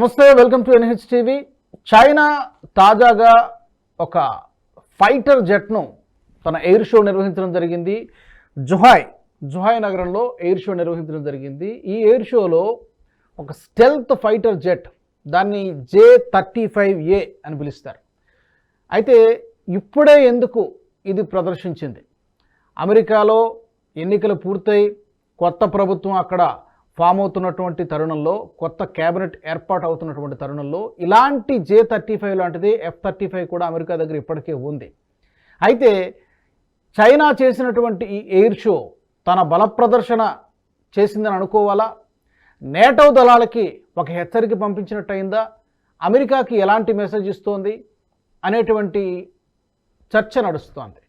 నమస్తే welcome to NH TV China తాజాగా ఒక ఫైటర్ జెట్ను తన ఎయిర్ షో నిర్వహించడం జరిగింది. జుహాయ్ జుహాయ్ నగరంలో ఎయిర్ షో నిర్వహించడం జరిగింది. ఈ ఎయిర్ షోలో ఒక స్టెల్త్ ఫైటర్ జెట్ దాన్ని జే థర్టీ ఫైవ్ ఏ అని పిలుస్తారు. అయితే ఇప్పుడే ఎందుకు ఇది ప్రదర్శించింది? అమెరికాలో ఎన్నికలు పూర్తయి కొత్త ప్రభుత్వం అక్కడ ఫామ్ అవుతున్నటువంటి తరుణంలో కొత్త కేబినెట్ ఏర్పాటు అవుతున్నటువంటి తరుణంలో ఇలాంటి జే థర్టీ ఫైవ్ లాంటిది ఎఫ్ థర్టీ ఫైవ్ కూడా అమెరికా దగ్గర ఇప్పటికే ఉంది. అయితే చైనా చేసినటువంటి ఈ ఎయిర్ షో తన బల ప్రదర్శన చేసిందని అనుకోవాలా? నేటో దళాలకి ఒక హెచ్చరిక పంపించినట్టు అయిందా అమెరికాకి ఎలాంటి మెసేజ్ ఇస్తోంది? అనేటువంటి చర్చ నడుస్తోంది.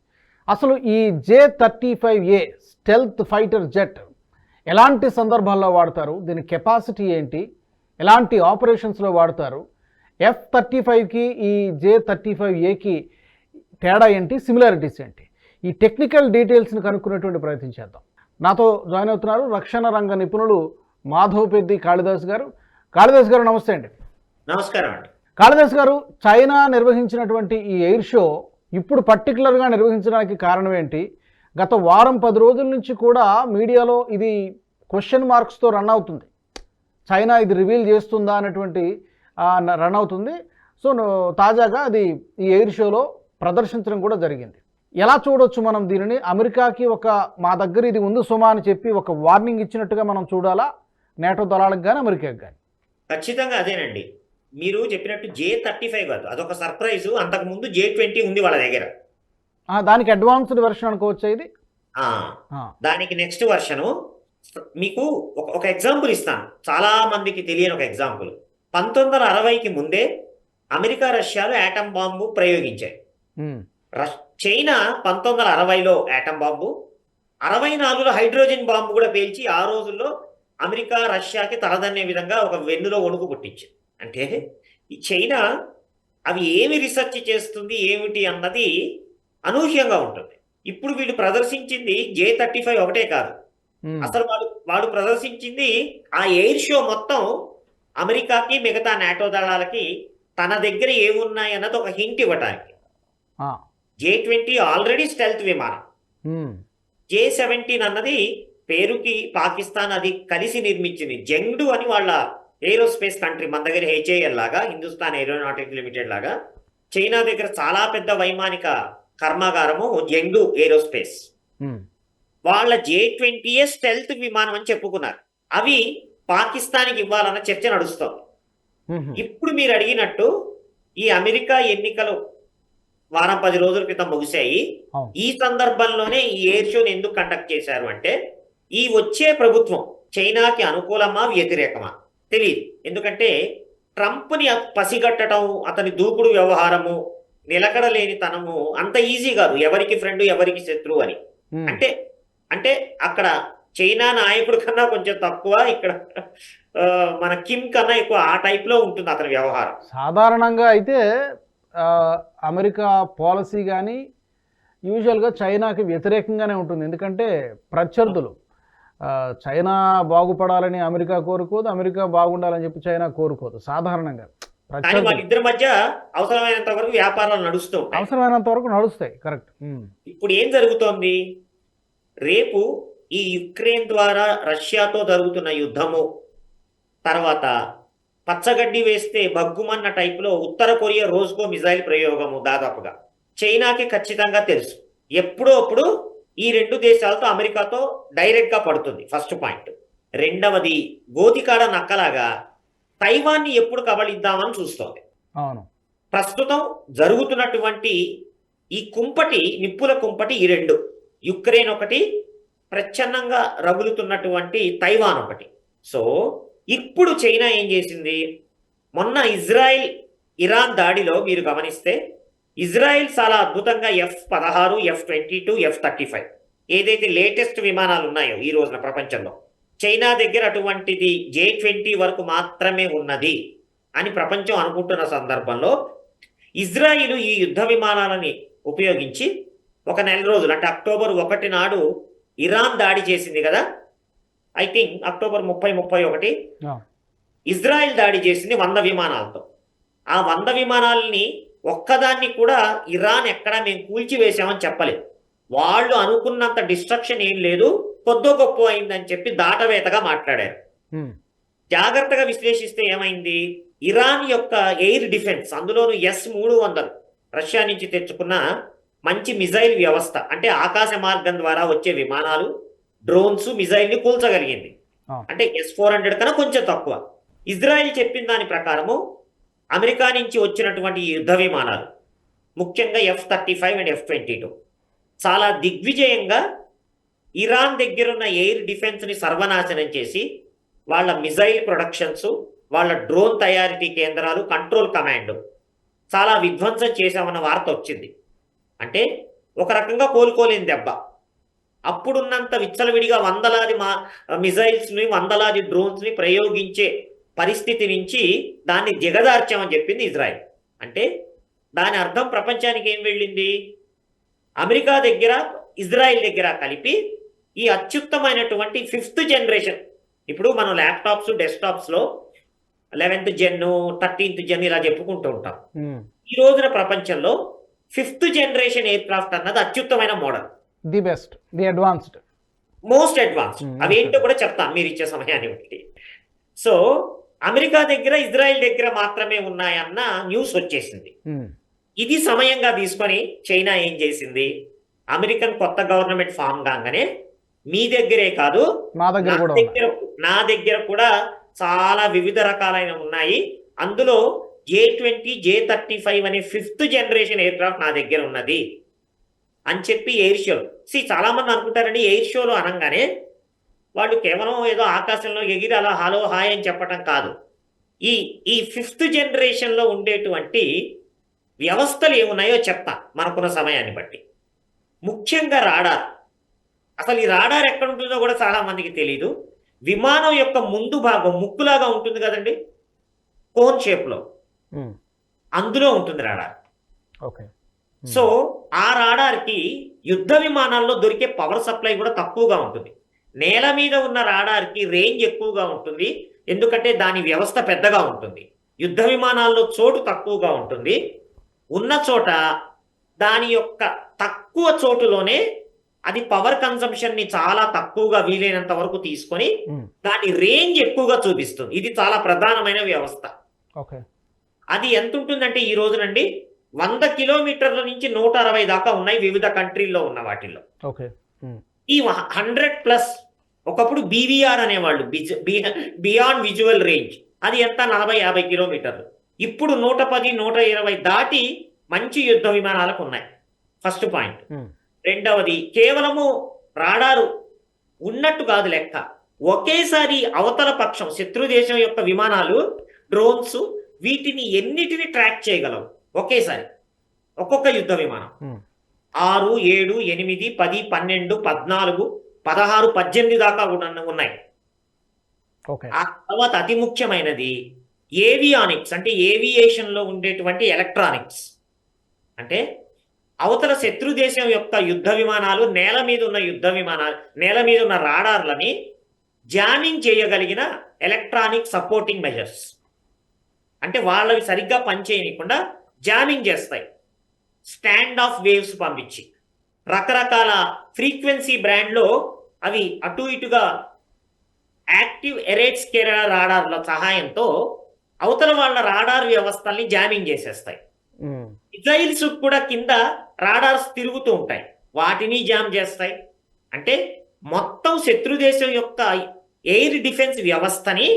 అసలు ఈ J thirty five A stealth fighter jet ఎలాంటి సందర్భాల్లో వాడతారు? దీని కెపాసిటీ ఏంటి? ఎలాంటి ఆపరేషన్స్లో వాడతారు? ఎఫ్ థర్టీ ఫైవ్కి ఈ జే థర్టీ ఫైవ్ ఏకి తేడా ఏంటి? సిమిలారిటీస్ ఏంటి? ఈ టెక్నికల్ డీటెయిల్స్ని కనుక్కునేటువంటి ప్రయత్నం చేద్దాం. నాతో జాయిన్ అవుతున్నారు రక్షణ రంగ నిపుణులు మాధవ్ పెద్ది కాళిదాస్ గారు. కాళిదాస్ గారు నమస్తే అండి. నమస్కారం అండి. కాళిదాస్ గారు చైనా నిర్వహించినటువంటి ఈ ఎయిర్ షో ఇప్పుడు పర్టికులర్గా నిర్వహించడానికి కారణం ఏంటి? గత వారం పది రోజుల నుంచి కూడా మీడియాలో ఇది క్వశ్చన్ మార్క్స్తో రన్ అవుతుంది. చైనా ఇది రివీల్ చేస్తుందా అనేటువంటి రన్ అవుతుంది. సో తాజాగా అది ఈ ఎయిర్ షోలో ప్రదర్శించడం కూడా జరిగింది. ఎలా చూడొచ్చు మనం దీనిని? అమెరికాకి ఒక మా దగ్గర ఇది ఉంది సుమా అని చెప్పి ఒక వార్నింగ్ ఇచ్చినట్టుగా మనం చూడాలా? నేటో దళాలకు కానీ అమెరికాకి కానీ ఖచ్చితంగా అదేనండి. మీరు చెప్పినట్టు జే థర్టీ ఫైవ్ కాదు. అదొక సర్ప్రైజ్ అంతకు ముందు జే ట్వంటీ ఉంది వాళ్ళ దగ్గర. దానికి అడ్వాన్స్డ్ వెర్షన్ అనుకోవచ్చా ఇది? దానికి నెక్స్ట్ వర్షను మీకు ఒక ఒక ఎగ్జాంపుల్ ఇస్తాను. చాలా మందికి తెలియని ఒక ఎగ్జాంపుల్ పంతొమ్మిది వందల అరవైకి ముందే అమెరికా రష్యాలు యాటమ్ బాంబు ప్రయోగించాయి. చైనా పంతొమ్మిది వందల అరవైలో యాటమ్ బాంబు అరవై నాలుగులో హైడ్రోజన్ బాంబు కూడా పేల్చి ఆ రోజుల్లో అమెరికా రష్యాకి తలదన్నే విధంగా ఒక వెన్నులో వణుకు పుట్టించింది అంటే ఈ చైనా అవి ఏమి రీసెర్చ్ చేస్తుంది ఏమిటి అన్నది అనూహ్యంగా ఉంటుంది. ఇప్పుడు వీళ్ళు ప్రదర్శించింది జే థర్టీ ఫైవ్ ఒకటే కాదు. ఉమ్, అసలు వాడు వాడు ప్రదర్శించింది ఆ ఎయిర్ షో మొత్తం అమెరికాకి మిగతా నాటో దళాలకి తన దగ్గర ఏమున్నాయి అన్నది ఒక హింట్ ఇవ్వటానికి. జే ట్వంటీ ఆల్రెడీ స్టెల్త్ విమానం. జే సెవెంటీన్ అన్నది పేరుకి పాకిస్తాన్ అది కలిసి నిర్మించింది. జంగ్డు అని వాళ్ళ ఏరోస్పేస్ కంట్రీ మన దగ్గర హెచ్ఏఎల్ లాగా హిందుస్థాన్ ఏరోనాటిక్ లిమిటెడ్ లాగా చైనా దగ్గర చాలా పెద్ద వైమానిక కర్మాగారము జంగ్డు ఏరోస్పేస్. ఉమ్, వాళ్ళ జే ట్వంటీయే స్టెల్త్ విమానం అని చెప్పుకున్నారు. అవి పాకిస్తాన్కి ఇవ్వాలన్న చర్చ నడుస్తోంది. ఉమ్, ఇప్పుడు మీరు అడిగినట్టు ఈ అమెరికా ఎన్నికలు వారం పది రోజుల క్రితం ముగిశాయి. ఈ సందర్భంలోనే ఈ ఎయిర్ షోని ఎందుకు కండక్ట్ చేశారు అంటే ఈ వచ్చే ప్రభుత్వం చైనాకి అనుకూలమా వ్యతిరేకమా? తెలియదు ఎందుకంటే ట్రంప్ని పసిగట్టడం అతని దూకుడు వ్యవహారము నిలకడలేని తనము అంత ఈజీ కాదు. ఎవరికి ఫ్రెండ్ ఎవరికి శత్రువు అని. ఉమ్. అంటే అంటే అక్కడ చైనా నాయకుడి కన్నా కొంచెం తక్కువ ఇక్కడ మన కిమ్ కన్నా ఎక్కువ ఆ టైప్లో ఉంటుంది అతని వ్యవహారం. సాధారణంగా అయితే అమెరికా పాలసీ కానీ యూజువల్గా చైనాకి వ్యతిరేకంగానే ఉంటుంది. ఎందుకంటే ప్రత్యర్థులు. చైనా బాగుపడాలని అమెరికా కోరుకోదు అమెరికా బాగుండాలని చెప్పి చైనా కోరుకోదు సాధారణంగా. కానీ వాళ్ళిద్దరి మధ్య అవసరమైనంత వరకు వ్యాపారాలు నడుస్తూ అవసరమైనంత వరకు నడుస్తాయి కరెక్ట్. ఇప్పుడు ఏం జరుగుతోంది? రేపు ఈ యుక్రెయిన్ ద్వారా రష్యాతో జరుగుతున్న యుద్ధము తర్వాత పచ్చగడ్డి వేస్తే బగ్గుమన్న టైపులో ఉత్తర కొరియా రోజుకో మిజైల్ ప్రయోగము దాదాపుగా. చైనాకి ఖచ్చితంగా తెలుసు. ఎప్పుడో అప్పుడు ఈ రెండు దేశాలతో అమెరికాతో డైరెక్ట్గా పడుతుంది ఫస్ట్ పాయింట్. రెండవది గోతికాడ నక్కలాగా తైవాన్ని ఎప్పుడు కబళిద్దామని చూస్తోంది. అవును. ప్రస్తుతం జరుగుతున్నటువంటి ఈ కుంపటి నిప్పుల కుంపటి ఈ రెండు. యుక్రెయిన్ ఒకటి ప్రచ్ఛన్నంగా రగులుతున్నటువంటి తైవాన్ ఒకటి. సో ఇప్పుడు చైనా ఏం చేసింది? మొన్న ఇజ్రాయెల్ ఇరాన్ దాడిలో మీరు గమనిస్తే ఇజ్రాయెల్ చాలా అద్భుతంగా ఎఫ్ పదహారు F twenty two F thirty five ఏదైతే లేటెస్ట్ విమానాలు ఉన్నాయో ఈ రోజున ప్రపంచంలో చైనా దగ్గర అటువంటిది జే ట్వంటీ వరకు మాత్రమే ఉన్నది అని ప్రపంచం అనుకుంటున్న సందర్భంలో ఇజ్రాయిల్ ఈ యుద్ధ విమానాలని ఉపయోగించి ఒక నెల రోజులు అంటే అక్టోబర్ ఒకటి నాడు ఇరాన్ దాడి చేసింది కదా? ఐ థింక్ అక్టోబర్ ముప్పై ముప్పై ఒకటి. ఇజ్రాయెల్ దాడి చేసింది వంద విమానాలతో. ఆ వంద విమానాలని ఒక్కదాన్ని కూడా ఇరాన్ ఎక్కడా మేము కూల్చివేశామని చెప్పలేదు. వాళ్ళు అనుకున్నంత డిస్ట్రక్షన్ ఏం లేదు కొద్దో గొప్ప అయిందని చెప్పి దాటవేతగా మాట్లాడారు. జాగ్రత్తగా విశ్లేషిస్తే ఏమైంది? ఇరాన్ యొక్క ఎయిర్ డిఫెన్స్ అందులోను ఎస్ మూడు వందలు రష్యా నుంచి తెచ్చుకున్న మంచి మిజైల్ వ్యవస్థ అంటే ఆకాశ మార్గం ద్వారా వచ్చే విమానాలు డ్రోన్స్ మిజైల్ని కూల్చగలిగింది. అంటే ఎస్ ఫోర్ హండ్రెడ్ కన్నా కొంచెం తక్కువ. ఇజ్రాయెల్ చెప్పిన దాని ప్రకారము అమెరికా నుంచి వచ్చినటువంటి యుద్ధ విమానాలు ముఖ్యంగా F thirty five and F twenty two. చాలా దిగ్విజయంగా ఇరాన్ దగ్గరున్న ఎయిర్ డిఫెన్స్ని సర్వనాశనం చేసి వాళ్ళ మిజైల్ ప్రొడక్షన్స్ వాళ్ళ డ్రోన్ తయారీ కేంద్రాలు కంట్రోల్ కమాండ్ చాలా విధ్వంసం చేశామన్న వార్త వచ్చింది. అంటే ఒక రకంగా కోలుకోలేని దెబ్బ. అప్పుడున్నంత విచ్చలవిడిగా వందలాది మా మిజైల్స్ని వందలాది డ్రోన్స్ని ప్రయోగించే పరిస్థితి నుంచి దాన్ని దిగదార్చామని చెప్పింది ఇజ్రాయెల్. అంటే దాని అర్థం ప్రపంచానికి ఏం వెళ్ళింది? అమెరికా దగ్గర ఇజ్రాయెల్ దగ్గర కలిపి ఈ అత్యుత్తమైనటువంటి ఫిఫ్త్ జనరేషన్. ఇప్పుడు మనం ల్యాప్టాప్స్ డెస్క్టాప్స్లో లెవెన్త్ జెన్ థర్టీన్త్ జెన్ ఇలా చెప్పుకుంటూ ఉంటాం. ఈ రోజున ప్రపంచంలో ఫిఫ్త్ జనరేషన్ ఎయిర్ క్రాఫ్ట్ అన్నది అత్యుత్తమైన model. The best the advanced. Most advance Hmm, అవేంటో కూడా చెప్తాను మీరు ఇచ్చే సమయాన్ని బట్టి. సో అమెరికా దగ్గర ఇజ్రాయెల్ దగ్గర మాత్రమే ఉన్నాయన్న న్యూస్ వచ్చేసింది. ఇది సమయంగా తీసుకొని చైనా ఏం చేసింది? అమెరికన్ కొత్త గవర్నమెంట్ ఫామ్ కాగానే మీ దగ్గరే కాదు నా దగ్గర నా దగ్గర కూడా చాలా వివిధ రకాలైన ఉన్నాయి. అందులో J twenty J thirty five అనే ఫిఫ్త్ జనరేషన్ ఎయిర్ క్రాఫ్ట్ నా దగ్గర ఉన్నది. అని చెప్పి ఎయిర్ షోలో సి చాలా మంది అనుకుంటారండి ఎయిర్ షోలో అనగానే వాళ్ళు కేవలం ఏదో ఆకాశంలో ఎగిరి అలా హలో హాయ్ అని చెప్పటం కాదు. ఈ ఈ ఫిఫ్త్ జనరేషన్లో ఉండేటువంటి వ్యవస్థలు ఏమున్నాయో చెప్తా మనకున్న సమయాన్ని బట్టి. ముఖ్యంగా రాడార్. అసలు ఈ రాడార్ ఎక్కడ ఉంటుందో కూడా చాలా మందికి తెలియదు విమానం యొక్క ముందు భాగం ముక్కులాగా ఉంటుంది కదండి? కోన్ షేప్లో. అందులో ఉంటుంది రాడార్. ఓకే. సో ఆ రాడార్కి యుద్ధ విమానాల్లో దొరికే పవర్ సప్లై కూడా తక్కువగా ఉంటుంది. నేల మీద ఉన్న రాడార్కి రేంజ్ ఎక్కువగా ఉంటుంది. ఎందుకంటే దాని వ్యవస్థ పెద్దగా ఉంటుంది. యుద్ధ విమానాల్లో చోటు తక్కువగా ఉంటుంది. ఉన్న చోట దాని యొక్క తక్కువ చోటులోనే అది పవర్ కన్సంప్షన్ని చాలా తక్కువగా వీలైనంత వరకు తీసుకొని దాని రేంజ్ ఎక్కువగా చూపిస్తుంది. ఇది చాలా ప్రధానమైన వ్యవస్థ. అది ఎంత ఉంటుందంటే ఈ రోజునండి వంద కిలోమీటర్ల నుంచి నూట అరవై దాకా ఉన్నాయి వివిధ కంట్రీల్లో ఉన్న వాటిల్లో. ఈ హండ్రెడ్ ప్లస్ ఒకప్పుడు బీవీఆర్ అనేవాళ్ళు. బియాండ్ విజువల్ రేంజ్ అది ఎంత? నలభై యాభై కిలోమీటర్లు. ఇప్పుడు నూట పది నూట ఇరవై దాటి మంచి యుద్ధ విమానాలకు ఉన్నాయి. ఫస్ట్ పాయింట్ ఉమ్, రెండవది కేవలము రాడారు ఉన్నట్టు కాదు లెక్క. ఒకేసారి అవతల పక్షం శత్రు దేశం యొక్క విమానాలు డ్రోన్స్ వీటిని ఎన్నిటిని ట్రాక్ చేయగలవు? ఒకేసారి. ఒక్కొక్క యుద్ధ విమానం. ఉమ్, ఆరు ఏడు ఎనిమిది పది పన్నెండు పద్నాలుగు పదహారు పద్దెనిమిది దాకా ఉన్నాయి. ఓకే ఆ తర్వాత అతి ముఖ్యమైనది ఏవియానిక్స్ అంటే ఏవియేషన్లో ఉండేటువంటి ఎలక్ట్రానిక్స్ అంటే అవతల శత్రు దేశం యొక్క యుద్ధ విమానాలు నేల మీద ఉన్న యుద్ధ విమానాలు నేల మీద ఉన్న రాడార్లని జామింగ్ చేయగలిగిన ఎలక్ట్రానిక్ సపోర్టింగ్ మెజర్స్ అంటే వాళ్ళవి సరిగ్గా పనిచేయకుండా జామింగ్ చేస్తాయి. స్టాండ్ ఆఫ్ వేవ్స్ పంపించి. రకరకాల ఫ్రీక్వెన్సీ బ్రాండ్లో అవి అటు ఇటుగా యాక్టివ్ ఎరేట్స్ కేరళ రాడార్ల సహాయంతో అవతల వాళ్ళ రాడార్ వ్యవస్థల్ని జామింగ్ చేసేస్తాయి. మిజైల్స్ కూడా కింద రాడార్స్ తిరుగుతూ ఉంటాయి. వాటిని జామ్ చేస్తాయి. అంటే మొత్తం శత్రు దేశం యొక్క ఎయిర్ డిఫెన్స్ వ్యవస్థని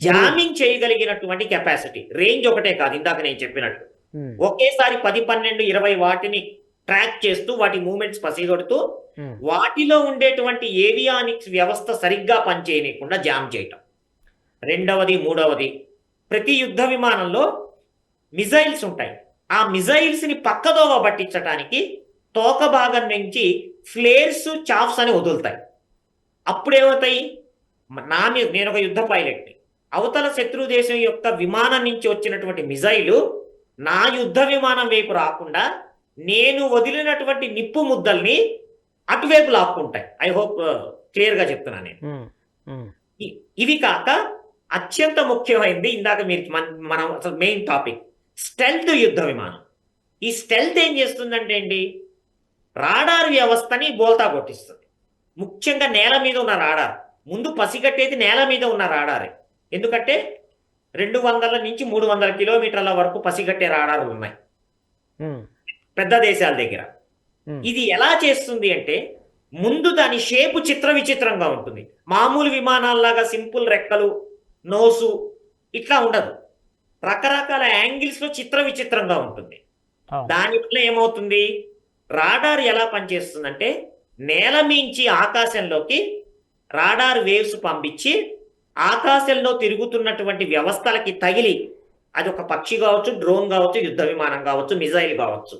జామింగ్ చేయగలిగినటువంటి కెపాసిటీ. రేంజ్ ఒకటే కాదు ఇందాక నేను చెప్పినట్టు. ఒకేసారి పది పన్నెండు ఇరవై వాటిని ట్రాక్ చేస్తూ వాటి మూమెంట్స్ పసిగొడుతూ వాటిలో ఉండేటువంటి ఏవియానిక్స్ వ్యవస్థ సరిగ్గా పనిచేయనీయకుండా జామ్ చేయటం. రెండవది మూడవది ప్రతి యుద్ధ విమానంలో మిజైల్స్ ఉంటాయి. ఆ మిజైల్స్ని పక్కదోవ పట్టించడానికి తోక భాగం నుంచి ఫ్లేర్స్ చాఫ్స్ అని వదులుతాయి. అప్పుడేమవుతాయి? నా మీద నేను ఒక యుద్ధ పైలట్ని. అవతల శత్రు దేశం యొక్క విమానం నుంచి వచ్చినటువంటి మిజైలు నా యుద్ధ విమానం వైపు రాకుండా నేను వదిలినటువంటి నిప్పు ముద్దల్ని అటువైపు లాక్కుంటాయి. ఐ హోప్ క్లియర్గా చెప్తున్నాను నేను. ఇవి కాక అత్యంత ముఖ్యమైనది ఇందాక మీరు మన- అసలు మెయిన్ టాపిక్ స్టెల్త్ యుద్ధ విమానం. ఈ స్టెల్త్ ఏం చేస్తుందంటే అండి రాడార్ వ్యవస్థని బోల్తా కొట్టిస్తుంది. ముఖ్యంగా నేల మీద ఉన్న రాడార్. ముందు పసిగట్టేది నేల మీద ఉన్న రాడారే. ఎందుకంటే రెండు వందల నుంచి మూడు వందల కిలోమీటర్ల వరకు పసిగట్టే రాడార్లు ఉన్నాయి. పెద్ద దేశాల దగ్గర. ఇది ఎలా చేస్తుంది అంటే ముందు దాని షేపు చిత్ర విచిత్రంగా ఉంటుంది. మామూలు విమానాల్లాగా సింపుల్ రెక్కలు నోసు ఇట్లా ఉండదు. రకరకాల యాంగిల్స్లో చిత్ర విచిత్రంగా ఉంటుంది. దానివల్ల ఏమవుతుంది? రాడార్ ఎలా పనిచేస్తుందంటే నేల మించి ఆకాశంలోకి రాడార్ వేవ్స్ పంపించి ఆకాశంలో తిరుగుతున్నటువంటి వ్యవస్థలకి తగిలి అది ఒక పక్షి కావచ్చు డ్రోన్ కావచ్చు యుద్ధ విమానం కావచ్చు మిజైల్ కావచ్చు.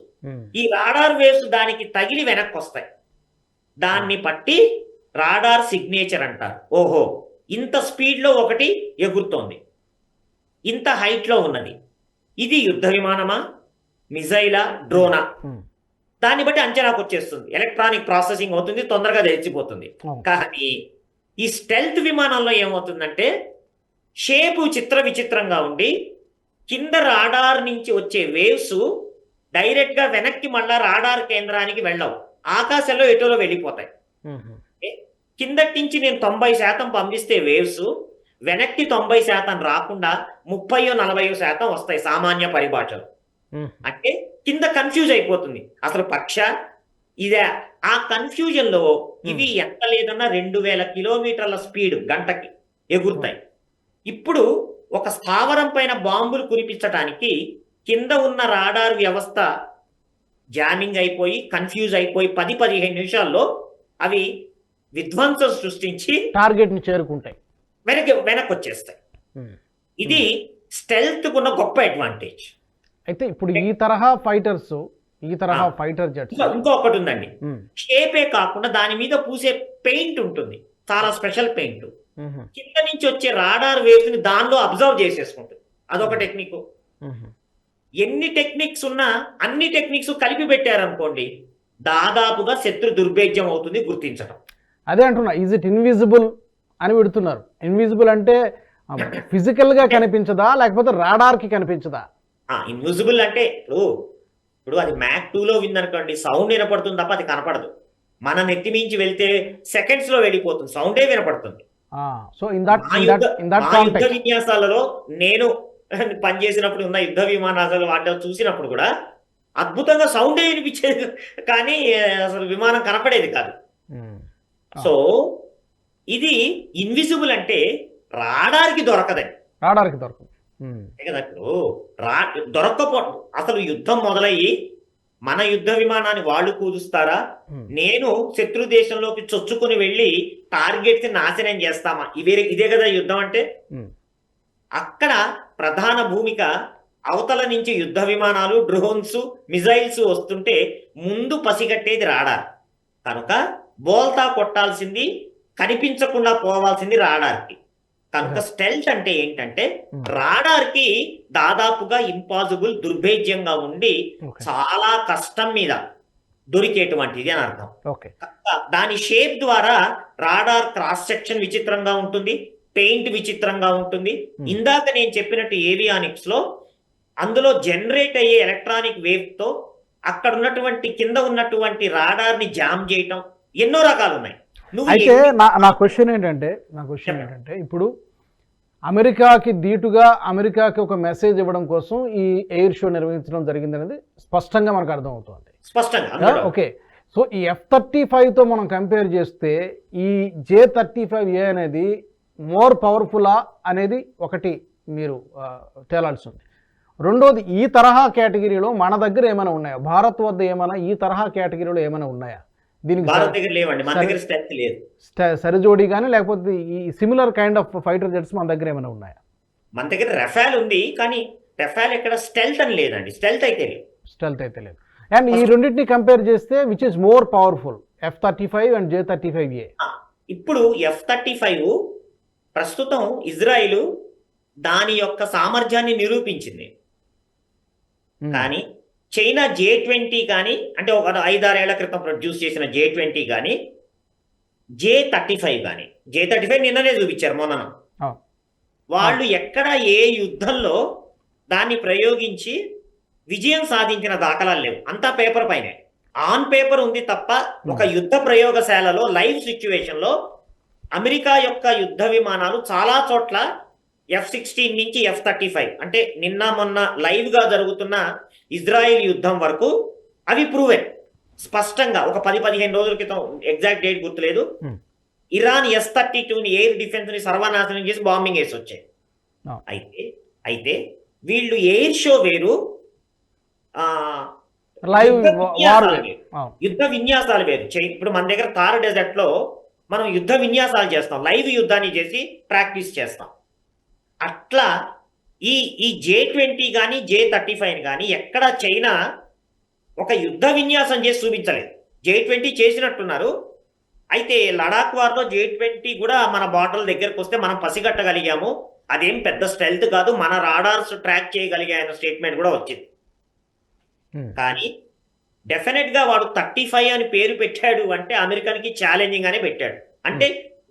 ఈ రాడార్ వేవ్స్ దానికి తగిలి వెనక్కి వస్తాయి దాన్ని బట్టి రాడార్ సిగ్నేచర్ అంటారు. ఓహో. ఇంత స్పీడ్లో ఒకటి ఎగురుతోంది. ఇంత హైట్లో ఉన్నది. ఇది యుద్ధ విమానమా? మిజైలా? డ్రోనా? దాన్ని బట్టి అంచనాకు వచ్చేస్తుంది. ఎలక్ట్రానిక్ ప్రాసెసింగ్ అవుతుంది తొందరగా తెలిసిపోతుంది. అవును. కానీ ఈ స్టెల్త్ విమానంలో ఏమవుతుందంటే షేపు చిత్ర విచిత్రంగా ఉండి కింద రాడార్ నుంచి వచ్చే వేవ్స్ డైరెక్ట్గా వెనక్కి మళ్ళా రాడార్ కేంద్రానికి వెళ్ళవు. ఆకాశంలో ఎటోలో వెళ్ళిపోతాయి. కిందటి నుంచి నేను తొంభై శాతం పంపిస్తే వేవ్స్ వెనక్కి తొంభై శాతం రాకుండా ముప్పయో నలభయో శాతం వస్తాయి సామాన్య పరిభాషలో. అంటే కింద కన్ఫ్యూజ్ అయిపోతుంది. అసలు పక్ష ఇదే. ఆ కన్ఫ్యూజన్లో ఇవి ఎంత లేదన్నా రెండు వేల కిలోమీటర్ల స్పీడ్ గంటకి ఎగురుతాయి. ఇప్పుడు ఒక స్థావరం పైన బాంబులు కురిపించడానికి కింద ఉన్న రాడార్ వ్యవస్థ జామింగ్ అయిపోయి కన్ఫ్యూజ్ అయిపోయి పది పదిహేను నిమిషాల్లో అవి విధ్వంసం సృష్టించి టార్గెట్ని చేరుకుంటాయి. వెనక్కి వెనక్కి వచ్చేస్తాయి ఉమ్. ఇది స్టెల్త్ కున్న గొప్ప అడ్వాంటేజ్ అయితే ఇప్పుడు ఈ తరహా ఫైటర్స్ ఈ తరహా. ఫైటర్ జెట్స్ ఇంకా ఇంకొకటి ఉందండి. షేపే కాకుండా దాని మీద పూసే పెయింట్ ఉంటుంది. చాలా స్పెషల్ పెయింట్ కింద నుంచి వచ్చే రాడార్ వేవ్స్ని దానిలో అబ్జర్వ్ చేసేసుకుంటుంది. అదొక టెక్నిక్ ఎన్ని టెక్నిక్స్ ఉన్నా అన్ని టెక్నిక్స్ కలిపి పెట్టారనుకోండి దాదాపుగా శత్రు దుర్భేద్యం అవుతుంది గుర్తించడం అదే అంటున్నా ఈజ్ ఇట్ ఇన్విజిబుల్ అని పెడుతున్నారు ఇన్విజిబుల్ అంటే ఫిజికల్గా కనిపించదా లేకపోతే రాడార్కి కనిపించదా ఇన్విజిబుల్ అంటే ఇప్పుడు ఇప్పుడు అది మ్యాక్ టూలో విందనుకోండి సౌండ్ వినపడుతుంది తప్ప అది కనపడదు. మన నెత్తి మించి వెళ్తే సెకండ్స్లో వెళ్ళిపోతుంది సౌండే వినపడుతుంది. సో ఇన్ దట్ మా ఇన్ యుద్ధ దట్ విన్యాసాలలో నేను పనిచేసినప్పుడు ఉన్న యుద్ధ విమానాలు వాటిలో చూసినప్పుడు కూడా అద్భుతంగా సౌండే వినిపించేది కానీ అసలు విమానం కనపడేది కాదు. సో ఇది ఇన్విజిబుల్ అంటే రాడార్కి దొరకదండి. రాడార్కి దొరకదు కదా ఇప్పుడు? రా దొరక్కపో అసలు యుద్ధం మొదలయ్యి మన యుద్ధ విమానాన్ని వాళ్ళు కూలుస్తారా నేను శత్రు దేశంలోకి చొచ్చుకుని వెళ్ళి టార్గెట్స్ నాశనం చేస్తామా? ఇవే ఇదే కదా యుద్ధం అంటే? అక్కడ ప్రధాన భూమిక అవతల నుంచి యుద్ధ విమానాలు డ్రోన్స్ మిజైల్స్ వస్తుంటే ముందు పసిగట్టేది రాడార్. కనుక బోల్తా కొట్టాల్సింది కనిపించకుండా పోవాల్సింది రాడార్కి. కనుక స్టెల్త్ అంటే ఏంటంటే ఉమ్, రాడార్కి దాదాపుగా ఇంపాసిబుల్ దుర్భేద్యంగా ఉండి చాలా కష్టం మీద దొరికేటువంటిది అని అర్థం. దాని షేప్ ద్వారా రాడార్ క్రాస్ సెక్షన్ విచిత్రంగా ఉంటుంది పెయింట్ విచిత్రంగా ఉంటుంది. ఇందాక నేను చెప్పినట్టు ఏవియానిక్స్లో అందులో జనరేట్ అయ్యే ఎలక్ట్రానిక్ వేవ్తో అక్కడ ఉన్నటువంటి కింద ఉన్నటువంటి రాడార్ని జామ్ చేయటం ఎన్నో రకాలు ఉన్నాయి అయితే నా నా క్వశ్చన్ ఏంటంటే నా క్వశ్చన్. ఏంటంటే ఇప్పుడు అమెరికాకి ధీటుగా అమెరికాకి ఒక మెసేజ్ ఇవ్వడం కోసం ఈ ఎయిర్ షో నిర్వహించడం జరిగింది అనేది స్పష్టంగా మనకు అర్థమవుతుంది. స్పష్టంగా ఓకే. సో ఈ ఎఫ్ థర్టీ ఫైవ్తో మనం కంపేర్ చేస్తే ఈ జే థర్టీ ఫైవ్ ఏ అనేది మోర్ పవర్ఫుల్లా అనేది ఒకటి మీరు తేలాల్సి ఉంది రెండోది ఈ తరహా కేటగిరీలో మన దగ్గర ఏమైనా ఉన్నాయా? భారత్ వద్ద ఏమైనా ఈ తరహా కేటగిరీలో ఏమైనా ఉన్నాయా? దీనికి భారత్ దగ్గర లేవండి మన. దగ్గర స్ట్రెంత్ లేదు. సరిజోడి కానీ లేకపోతే ఈ similar kind of fighter jets మన దగ్గర ఏమైనా ఉన్నాయా? మన దగ్గర రెఫాల్ ఉంది కానీ రెఫాల్ ఎక్కడ స్టెల్త్ అని లేదండి స్టెల్త్ అయితే లేదు. స్టెల్త్ అయితే లేదు. అండ్ ఈ రెండింటిని కంపేర్ చేస్తే which is more powerful F thirty five and J thirty five ఏ ఇప్పుడు ఎఫ్ థర్టీ ఫైవ్ ప్రస్తుతం ఇజ్రాయిల్ దాని యొక్క సామర్థ్యాన్ని నిరూపించింది. కానీ చైనా జే ట్వంటీ కానీ అంటే ఒక ఐదారేళ్ళ క్రితం ప్రొడ్యూస్ చేసిన జే ట్వంటీ కానీ జే థర్టీ ఫైవ్ కానీ. జే థర్టీ ఫైవ్ నిన్ననే చూపించారు మొన్న. వాళ్ళు ఎక్కడ ఏ యుద్ధంలో దాన్ని ప్రయోగించి విజయం సాధించిన దాఖలాలు లేవు. అంతా పేపర్ పైనే. ఆన్ పేపర్ ఉంది తప్ప ఒక యుద్ధ ప్రయోగశాలలో లైవ్ సిచ్యువేషన్లో అమెరికా యొక్క యుద్ధ విమానాలు చాలా చోట్ల ఎఫ్ సిక్స్టీన్ నుంచి ఎఫ్ థర్టీ ఫైవ్. అంటే నిన్న మొన్న లైవ్గా జరుగుతున్న ఇజ్రాయిల్ యుద్ధం వరకు అవి ప్రూవెన్ స్పష్టంగా ఒక పది పదిహేను రోజుల క్రితం ఎగ్జాక్ట్ డేట్ గుర్తులేదు. Hmm. ఇరాన్ ఎస్ థర్టీ టూని ఎయిర్ డిఫెన్స్ని సర్వనాశనం చేసి బాంబింగ్ వేసి వచ్చాయి. అయితే అయితే వీళ్ళు ఎయిర్ షో వేరు ఆ లైవ్ యుద్ధ వార్ విన్యాసాలు వేరు. అవును యుద్ధ విన్యాసాలు వేరు. చే- ఇప్పుడు మన దగ్గర థార్ డెజర్ట్లో మనం యుద్ధ విన్యాసాలు చేస్తాం. లైవ్ యుద్ధాన్ని చేసి ప్రాక్టీస్ చేస్తాం. అట్లా ఈ ఈ జే ట్వంటీ కానీ జే థర్టీ ఫైవ్ కానీ ఎక్కడ చైనా ఒక యుద్ధ విన్యాసం చేసి చూపించలేదు. జే ట్వంటీ చేసినట్టున్నారు. అయితే లడాక్ వార్లో జే ట్వంటీ కూడా మన బార్డర్ దగ్గరకు వస్తే మనం పసిగట్టగలిగాము. అదేం పెద్ద స్ట్రెల్త్ కాదు మన రాడార్స్ ట్రాక్ చేయగలిగాయన్న స్టేట్మెంట్ కూడా వచ్చింది. కానీ డెఫినెట్గా వాడు థర్టీ ఫైవ్ అని పేరు పెట్టాడు అంటే అమెరికన్కి ఛాలెంజింగ్ అనే పెట్టాడు. అంటే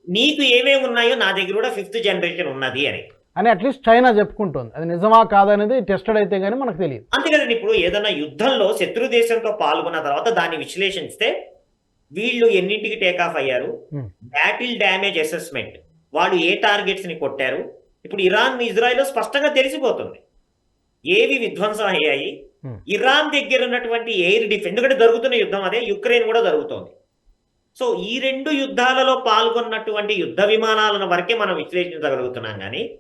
నీకు ఏమేమి ఉన్నాయో నా దగ్గర కూడా ఫిఫ్త్ జనరేషన్ ఉన్నది అని. అని అట్లీస్ట్ చైనా చెప్పుకుంటుంది. అది నిజమా కాదనేది టెస్టెడ్ అయితే కానీ మనకు తెలియదు. అంతే కదండి ఇప్పుడు ఏదైనా యుద్ధంలో శత్రు దేశంతో పాల్గొన్న తర్వాత దాన్ని విశ్లేషిస్తే వీళ్ళు ఎన్నింటికి టేకాఫ్ అయ్యారు? Hmm. బ్యాటిల్ డ్యామేజ్ అసెస్మెంట్ వాళ్ళు ఏ టార్గెట్స్ని కొట్టారు? ఇప్పుడు ఇరాన్ ఇజ్రాయెల్ స్పష్టంగా తెలిసిపోతుంది. ఏవి విధ్వంసం అయ్యాయి. ఇరాన్ దగ్గర ఉన్నటువంటి ఎయిర్ డిఫెన్స్ ఎందుకంటే జరుగుతున్న యుద్ధం అదే యుక్రెయిన్ కూడా జరుగుతోంది. సో ఈ రెండు యుద్ధాలలో పాల్గొన్నటువంటి యుద్ధ విమానాలను వరకే మనం విశ్లేషించగలుగుతున్నాం కానీ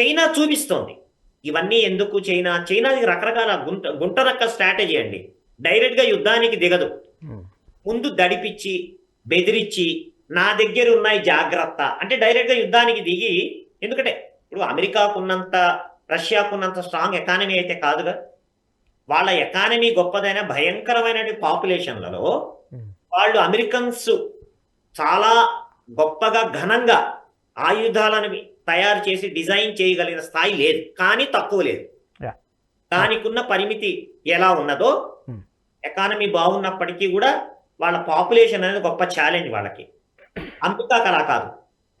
చైనా చూపిస్తోంది. ఇవన్నీ ఎందుకు చైనా? చైనాది రకరకాల గుంట గుంటనక్క స్ట్రాటజీ అండి. డైరెక్ట్గా యుద్ధానికి దిగదు. ముందు దడిపిచ్చి బెదిరించి నా దగ్గర ఉన్నాయి జాగ్రత్త. అంటే డైరెక్ట్గా యుద్ధానికి దిగి ఎందుకంటే ఇప్పుడు అమెరికాకున్నంత రష్యాకున్నంత స్ట్రాంగ్ ఎకానమీ అయితే కాదుగా. వాళ్ళ ఎకానమీ గొప్పదైన భయంకరమైన పాపులేషన్లలో. వాళ్ళు అమెరికన్స్ చాలా గొప్పగా ఘనంగా ఆయుధాలను తయారు చేసి డిజైన్ చేయగలిగిన స్థాయి లేదు. కానీ తక్కువ లేదు. Yeah. దానికున్న పరిమితి ఎలా ఉన్నదో. ఎకానమీ బాగున్నప్పటికీ కూడా వాళ్ళ పాపులేషన్ అనేది గొప్ప ఛాలెంజ్ వాళ్ళకి. అమెరికాకు అలా కాదు.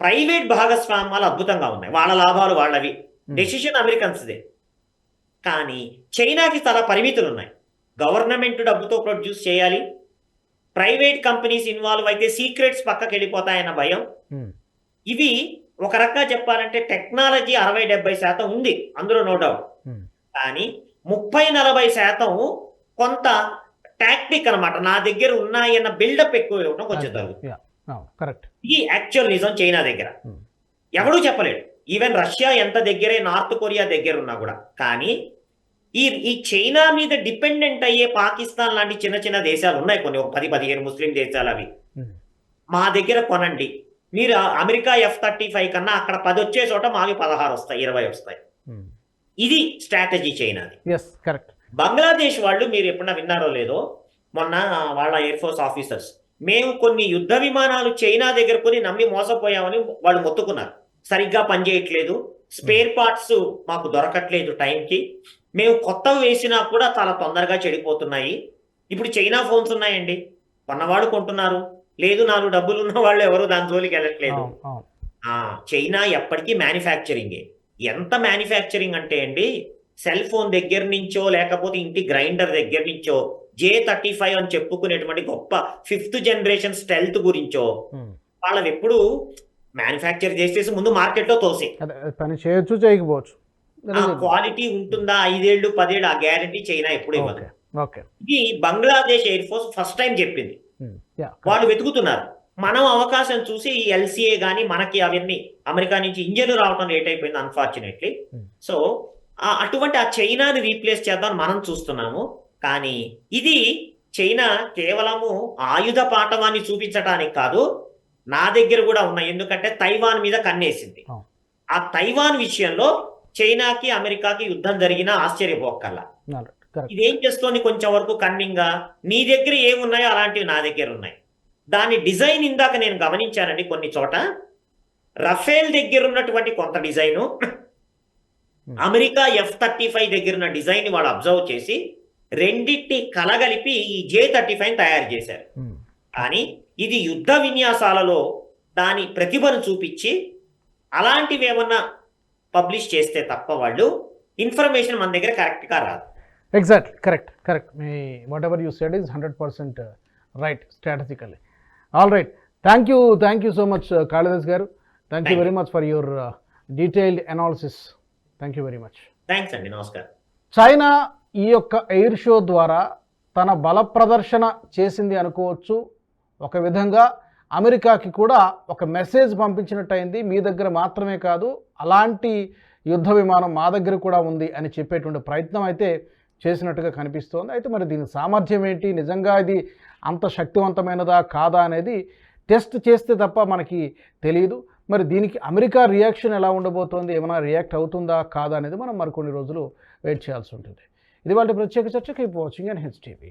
ప్రైవేట్ భాగస్వామ్యాలు అద్భుతంగా ఉన్నాయి. వాళ్ళ లాభాలు వాళ్ళవి. డెసిషన్ అమెరికన్స్దే కానీ చైనాకి చాలా పరిమితులు ఉన్నాయి. గవర్నమెంట్ డబ్బుతో ప్రొడ్యూస్ చేయాలి. ప్రైవేట్ కంపెనీస్ ఇన్వాల్వ్ అయితే సీక్రెట్స్ పక్కకి వెళ్ళిపోతాయన్న భయం. ఇవి ఒక రకంగా చెప్పాలంటే టెక్నాలజీ అరవై డెబ్బై శాతం ఉంది. అందులో నో డౌట్. కానీ ముప్పై నలభై శాతం కొంత టాక్టిక్ అన్నమాట. నా దగ్గర ఉన్నాయన్న బిల్డప్ ఎక్కువ ఇవ్వడం కొంచెం జరుగుతుంది కరెక్ట్ ఇది యాక్చువల్ నిజం చైనా దగ్గర. ఎవడూ చెప్పలేడు. ఈవెన్ రష్యా ఎంత దగ్గరే నార్త్ కొరియా దగ్గర ఉన్నా కూడా. కానీ ఈ ఈ చైనా మీద డిపెండెంట్ అయ్యే పాకిస్తాన్ లాంటి చిన్న చిన్న దేశాలు ఉన్నాయి. కొన్ని ఒక పది పదిహేను ముస్లిం దేశాలు అవి. మా దగ్గర కొనండి. మీరు అమెరికా ఎఫ్ థర్టీ ఫైవ్ కన్నా అక్కడ పది వచ్చే చోట మావి పదహారు వస్తాయి ఇరవై వస్తాయి. ఇది స్ట్రాటజీ చైనాది కరెక్ట్ బంగ్లాదేశ్ వాళ్ళు మీరు ఎప్పుడన్నా విన్నారో లేదో మొన్న వాళ్ళ ఎయిర్ ఫోర్స్ ఆఫీసర్స్ మేము కొన్ని యుద్ధ విమానాలు చైనా దగ్గర కొని నమ్మి మోసపోయామని వాళ్ళు మొత్తుకున్నారు. సరిగ్గా పనిచేయట్లేదు స్పేర్ పార్ట్స్ మాకు దొరకట్లేదు టైంకి. మేము కొత్తవి వేసినా కూడా చాలా తొందరగా చెడిపోతున్నాయి. ఇప్పుడు చైనా ఫోన్స్ ఉన్నాయండి. కొన్నవాడు కొంటున్నారు. లేదు నాలుగు డబ్బులు ఉన్న వాళ్ళు ఎవరు దాని జోలికి వెళ్ళట్లేదు. ఆ చైనా ఎప్పటికీ మ్యానుఫ్యాక్చరింగే ఎంత మ్యానుఫ్యాక్చరింగ్ అంటే అండి సెల్ ఫోన్ దగ్గర నుంచో లేకపోతే ఇంటి గ్రైండర్ దగ్గర నుంచో జే థర్టీ ఫైవ్ అని చెప్పుకునేటువంటి గొప్ప ఫిఫ్త్ జనరేషన్ స్టెల్త్ గురించో వాళ్ళవి ఎప్పుడు మ్యానుఫ్యాక్చర్ చేసేసి ముందు మార్కెట్లో తోసే పని చేయొచ్చు చేయకపోవచ్చు. క్వాలిటీ ఉంటుందా ఐదేళ్ళు పదేళ్ళు ఆ గ్యారంటీ చైనా ఎప్పుడు ఇవ్వదు. ఇది Bangladesh air force first time చెప్పింది. వాళ్ళు వెతుకుతున్నారు. మనం అవకాశం చూసి ఈ ఎల్సీఏ గానీ మనకి అవన్నీ అమెరికా నుంచి ఇంజన్లు రావడం లేట్ అయిపోయింది అన్ఫార్చునేట్లీ Hmm. సో ఆ అటువంటి ఆ చైనాని రీప్లేస్ చేద్దాం మనం చూస్తున్నాము. కానీ ఇది చైనా కేవలము ఆయుధ పాఠవాన్ని చూపించడానికి కాదు నా దగ్గర కూడా ఉన్నాయి. ఎందుకంటే తైవాన్ మీద కన్నేసింది. Oh. ఆ తైవాన్ విషయంలో చైనాకి అమెరికాకి యుద్ధం జరిగినా ఆశ్చర్యపోకల్లా ఇదేం చేస్తోంది కొంచెం వరకు కన్నింగ్ నీ దగ్గర ఏమున్నాయో అలాంటివి నా దగ్గర ఉన్నాయి. దాని డిజైన్ ఇందాక నేను గమనించానండి కొన్ని చోట. రఫేల్ దగ్గర ఉన్నటువంటి కొంత design. America F thirty five దగ్గర ఉన్న డిజైన్ వాళ్ళు అబ్జర్వ్ చేసి రెండింటిని కలగలిపి ఈ జే థర్టీ ఫైవ్ తయారు చేశారు. కానీ ఇది యుద్ధ విన్యాసాలలో దాని ప్రతిభను చూపించి అలాంటివి ఏమన్నా పబ్లిష్ చేస్తే తప్ప వాళ్ళు ఇన్ఫర్మేషన్ మన దగ్గర కరెక్ట్గా రాదు. Exactly correct correct me whatever you said is hundred percent right strategically all right thank you thank you so much Kalidas గారు thank you very much for your detailed analysis thank you very much thanks అండి నమస్కారం. China ఈ యొక్క air show ద్వారా తన బల ప్రదర్శన చేసింది అనుకోవచ్చు. ఒక విధంగా అమెరికాకి కూడా ఒక మెసేజ్ పంపించినట్టయింది. మీ దగ్గర మాత్రమే కాదు అలాంటి యుద్ధ విమానం మా దగ్గర కూడా ఉంది అని చెప్పేటువంటి ప్రయత్నం అయితే చేసినట్టుగా కనిపిస్తోంది. అయితే మరి దీని సామర్థ్యం ఏంటి? నిజంగా ఇది అంత శక్తివంతమైనదా? కాదా? అనేది టెస్ట్ చేస్తే తప్ప మనకి తెలియదు మరి దీనికి అమెరికా రియాక్షన్ ఎలా ఉండబోతోంది? ఏమైనా రియాక్ట్ అవుతుందా? కాదా? అనేది మనం మరికొన్ని రోజులు వెయిట్ చేయాల్సి ఉంటుంది. ఇది వాళ్ళ ప్రత్యేక చర్చకి వాచింగ్ అండ్ హెచ్ టీవీ.